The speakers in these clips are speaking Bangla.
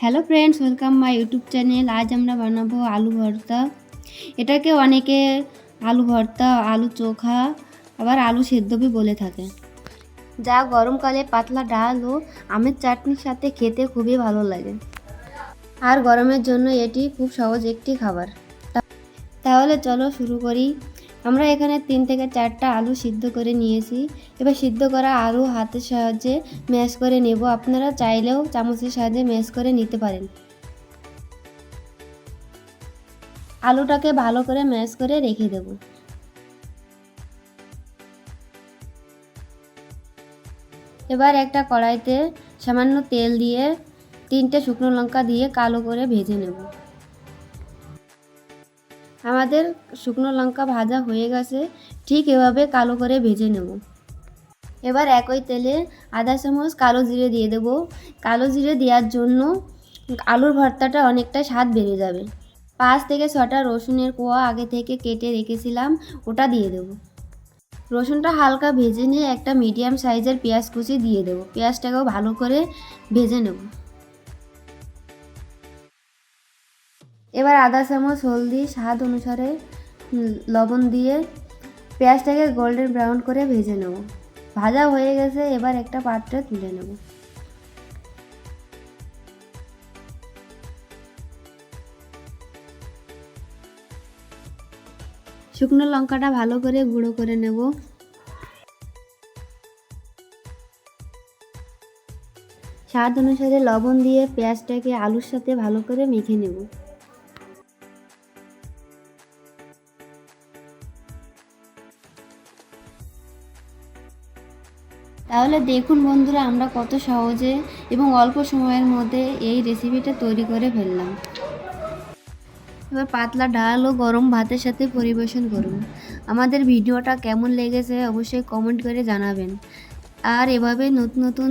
Hello friends welcome my YouTube channel আজ আমরা বানাবো আলু ভর্তা। এটাকে অনেকে আলু ভর্তা, আলু চোখা, আবার আলু সেদ্ধ বি বলে থাকে। যা গরমকালে পাতলা ডাল ও আমের চাটনির সাথে খেতে খুবই ভালো লাগে। আর গরমের জন্য এটি খুব সহজ একটি খাবার। তাহলে চলো শুরু করি। আমরা এখানে তিন থেকে চারটা আলু সিদ্ধ করে নিয়েছি। এবার সিদ্ধ করা আলু হাতের সাহায্যে ম্যাশ করে নেব। আপনারা চাইলেও চামচের সাহায্যে ম্যাশ করে নিতে পারেন। আলুটাকে ভালো করে ম্যাশ করে রেখে দেব। এবার একটা কড়াইতে সামান্য তেল দিয়ে তিনটে শুকনো লঙ্কা দিয়ে কালো করে ভেজে নেব। আমাদের শুকনো লঙ্কা ভাজা হয়ে গেছে, ঠিক এভাবে কালো করে ভেজে নেব। এবার একই তেলে আধা চামচ কালো জিরে দিয়ে দেব। কালো জিরে দেওয়ার জন্য আলুর ভর্তাটা অনেকটা স্বাদ বেড়ে যাবে। পাঁচ থেকে ছটা রসুনের কোয়া আগে থেকে কেটে রেখেছিলাম, ওটা দিয়ে দেবো। রসুনটা হালকা ভেজে নিয়ে একটা মিডিয়াম সাইজের পেঁয়াজ কুচি দিয়ে দেবো। পেঁয়াজটাকেও ভালো করে ভেজে নেব। এবার আধা চামচ, হলদি, স্বাদ অনুসারে লবণ দিয়ে পেঁয়াজটাকে গোল্ডেন ব্রাউন করে ভেজে নেব। ভাজা হয়ে গেছে, এবার একটা পাত্রে তুলে নেব। শুকনো লঙ্কাটা ভালো করে গুঁড়ো করে নেব। স্বাদ অনুসারে লবণ দিয়ে পেঁয়াজটাকে আলুর সাথে ভালো করে মেখে নেব। তাহলে দেখুন বন্ধুরা, আমরা কত সহজে এবং অল্প সময়ের মধ্যে এই রেসিপিটা তৈরি করে ফেললাম। এবার পাতলা ডাল ও গরম ভাতের সাথে পরিবেশন করুন। আমাদের ভিডিওটা কেমন লেগেছে অবশ্যই কমেন্ট করে জানাবেন। আর এভাবে নতুন নতুন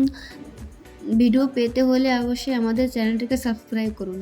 ভিডিও পেতে হলে অবশ্যই আমাদের চ্যানেলটিকে সাবস্ক্রাইব করুন।